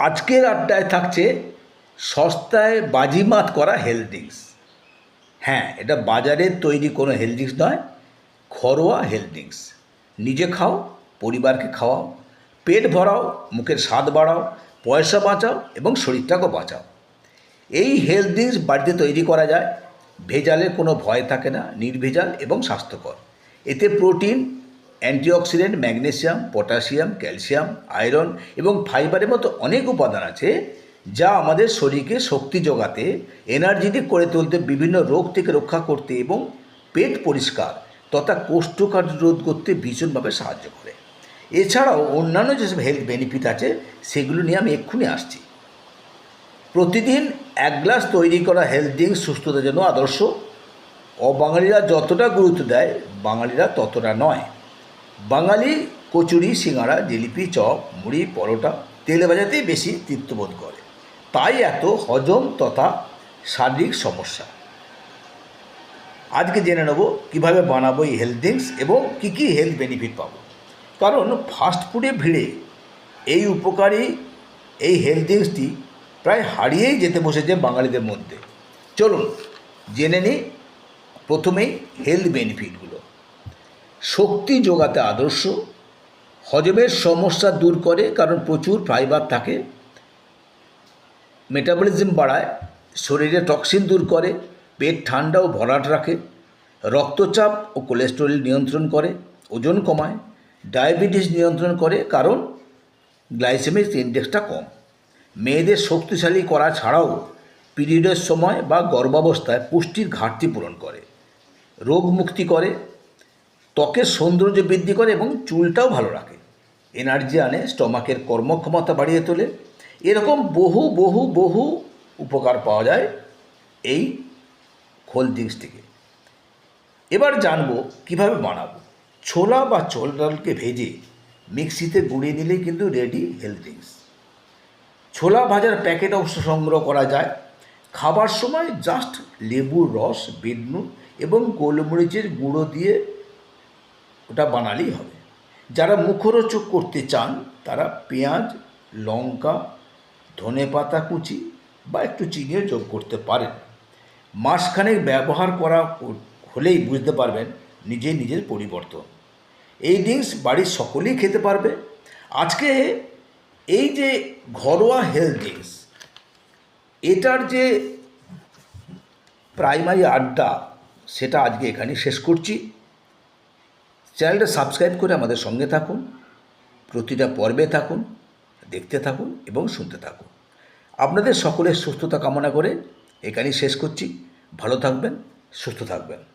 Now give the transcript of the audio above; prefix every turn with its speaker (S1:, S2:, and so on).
S1: আজকের আড্ডায় থাকছে সস্তায় বাজিমাত করা হেলথ ড্রিঙ্কস হ্যাঁ এটা বাজারের তৈরি কোনো হেলথ ড্রিঙ্কস নয়, ঘরোয়া হেলথ ড্রিঙ্কস নিজে খাও, পরিবারকে খাওয়াও, পেট ভরাও, মুখের স্বাদ বাড়াও, পয়সা বাঁচাও এবং শরীরটাকেও বাঁচাও। এই হেলথ ড্রিঙ্কস বাড়িতে তৈরি করা যায় ভেজালের কোনো ভয় থাকে না, নির্ভেজাল এবং স্বাস্থ্যকর। এতে protein antioxidant, magnesium, potassium, calcium, iron এবং ফাইবারের মতো অনেক উপাদান আছে যা আমাদের শরীরকে শক্তি যোগাতে এনার্জেটিক করে তুলতে, বিভিন্ন রোগ থেকে রক্ষা করতে এবং পেট পরিষ্কার তথা কোষ্ঠকাঠ রোধ করতে ভীষণভাবে সাহায্য করে। এছাড়াও অন্যান্য যেসব হেলথ বেনিফিট আছে, সেগুলো নিয়ে আমি এক্ষুনি আসছি। প্রতিদিন এক গ্লাস তৈরি করা হেলথ ড্রিঙ্কস সুস্থতার জন্য আদর্শ। অবাঙালিরা যতটা গুরুত্ব দেয়, বাঙালিরা ততটা নয়। বাঙালি কচুরি সিঙ্গাড়া জিলিপি, চপ, মুড়ি, পরোটা তেলে ভাজাতেই বেশি তৃপ্তবোধ করে। তাই এত হজম তথা শারীরিক সমস্যা। আজকে জেনে নেব কীভাবে বানাবো এই হেলথ ড্রিঙ্কস এবং কী কী হেলথ বেনিফিট পাবো। কারণ ফাস্ট ফুডে ভিড়ে এই উপকারী এই হেলথ ড্রিঙ্কসটি প্রায় হারিয়েই যেতে বসেছে বাঙালিদের মধ্যে। চলুন জেনে নিই প্রথমেই হেলথ বেনিফিটগুলো শক্তি যোগাতে আদর্শ। হজমের সমস্যা দূর করে, কারণ প্রচুর ফাইবার থাকে। মেটাবলিজম বাড়ায়, শরীরে টক্সিন দূর করে, পেট ঠান্ডা ও ভরাট রাখে, রক্তচাপ ও কোলেস্টেরল নিয়ন্ত্রণ করে, ওজন কমায় ডায়াবেটিস নিয়ন্ত্রণ করে, কারণ গ্লাইসেমিক ইন্ডেক্সটা কম। মেয়েদের শক্তিশালী করা ছাড়াও পিরিয়ডের সময় বা গর্ভাবস্থায় পুষ্টির ঘাটতি পূরণ করে। রোগ মুক্তি করে ত্বকের সৌন্দর্য বৃদ্ধি করে এবং চুলটাও ভালো রাখে। এনার্জি আনে, স্টমাকের কর্মক্ষমতা বাড়িয়ে তোলে। এরকম বহু বহু বহু উপকার পাওয়া যায় এই খোল ড্রিঙ্কস থেকে। এবার জানব কীভাবে বানাবো। ছোলা বা চোল ডালকে ভেজে মিক্সিতে গুঁড়িয়ে নিলেই কিন্তু রেডি হেলথ ড্রিঙ্কস ছোলা ভাজার প্যাকেট অবশ্য সংগ্রহ করা যায়। খাবার সময় জাস্ট লেবুর রস বিটনুন এবং গোলমরিচের গুঁড়ো দিয়ে ওটা বানালেই হবে। যারা মুখরোচক করতে চান, তারা পেঁয়াজ, লঙ্কা, ধনে পাতা কুচি বা একটু চিনিও যোগ করতে পারেন। মাসখানেক ব্যবহার করা হলেই বুঝতে পারবেন নিজে নিজের পরিবর্তন। এই ড্রিঙ্কস বাড়ির সকলেই খেতে পারবে। আজকে এই যে ঘরোয়া হেলথ ড্রিঙ্কস এটার যে প্রাইমারি আড্ডা, সেটা আজকে এখানে শেষ করছি। চ্যানেলটা সাবস্ক্রাইব করে আমাদের সঙ্গে থাকুন, প্রতিটা পর্বে থাকুন, দেখতে থাকুন এবং শুনতে থাকুন। আপনাদের সকলের সুস্থতা কামনা করে এখানেই শেষ করছি। ভালো থাকবেন, সুস্থ থাকবেন।